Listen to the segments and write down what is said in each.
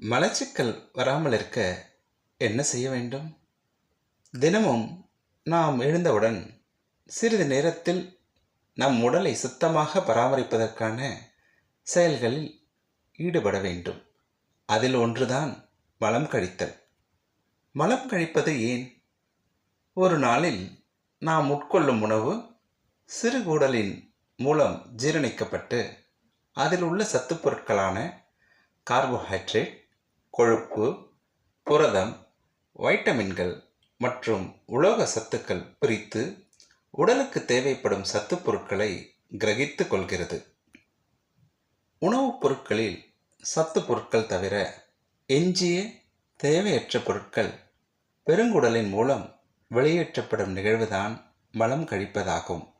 மலச்சிக்கல் வராமல் இருக்க என்ன செய்ய வேண்டும்? தினமும் நாம் எழுந்தவுடன் சிறிது நேரத்தில் நம் உடலை சுத்தமாக பராமரிப்பதற்கான செயல்களில் ஈடுபட வேண்டும். அதில் ஒன்றுதான் மலம் கழித்தல். மலம் கழிப்பது ஏன்? ஒரு நாளில் நாம் உட்கொள்ளும் உணவு சிறுகூடலின் மூலம் ஜீரணிக்கப்பட்டு அதில் உள்ள சத்துப்பொருட்களான கார்போஹைட்ரேட் கொழுப்பு புரதம் வைட்டமின்கள் மற்றும் உலோக சத்துக்கள் பிரித்து உடலுக்கு தேவைப்படும் சத்துப் பொருட்களை கிரகித்து கொள்கிறது. உணவுப் பொருட்களில் சத்து பொருட்கள் தவிர எஞ்சிய தேவையற்ற பொருட்கள் பெருங்குடலின் மூலம் வெளியேற்றப்படும் நிகழ்வுதான் மலம் கழிப்பதாகும்.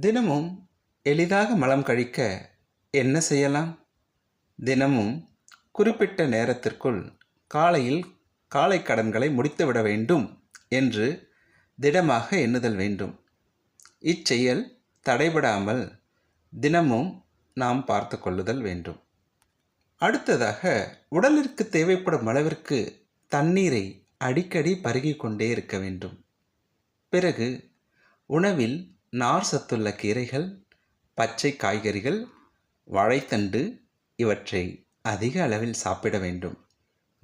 தினமும் எளிதாக மலம் கழிக்க என்ன செய்யலாம்? தினமும் குறிப்பிட்ட நேரத்திற்குள் காலையில் காலை கடன்களை முடித்துவிட வேண்டும் என்று திடமாக எண்ணுதல் வேண்டும். இச்செயல் தடைபடாமல் தினமும் நாம் பார்த்து கொள்ளுதல் வேண்டும். அடுத்ததாக உடலிற்கு தேவைப்படும் அளவிற்கு தண்ணீரை அடிக்கடி பருகி கொண்டே இருக்க வேண்டும். பிறகு உணவில் நார் சத்துள்ள கீரைகள் பச்சை காய்கறிகள் வாழைத்தண்டு இவற்றை அதிக அளவில் சாப்பிட வேண்டும்.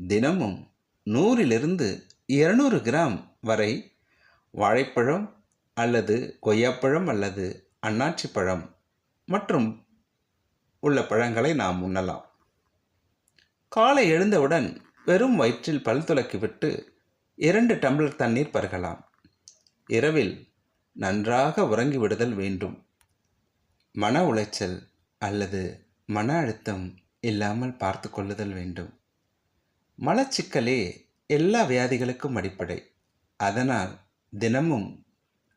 தினமும் நூறிலிருந்து இருநூறு கிராம் வரை வாழைப்பழம் அல்லது கொய்யாப்பழம் அல்லது அன்னாச்சி பழம் மற்றும் உள்ள பழங்களை நாம் உண்ணலாம். காலை எழுந்தவுடன் வெறும் வயிற்றில் பல் துலக்கிவிட்டு இரண்டு டம்ளர் தண்ணீர் பருகலாம். இரவில் நன்றாக உறங்கி விடுதல் வேண்டும். மன உளைச்சல் அல்லது மன அழுத்தம் இல்லாமல் பார்த்து கொள்ளுதல் வேண்டும். மலச்சிக்கலே எல்லா வியாதிகளுக்கும் அடிப்படை. அதனால் தினமும்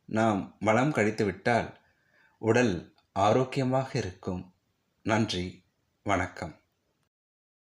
நாம் மலம் கழித்துவிட்டால் உடல் ஆரோக்கியமாக இருக்கும். நன்றி. வணக்கம்.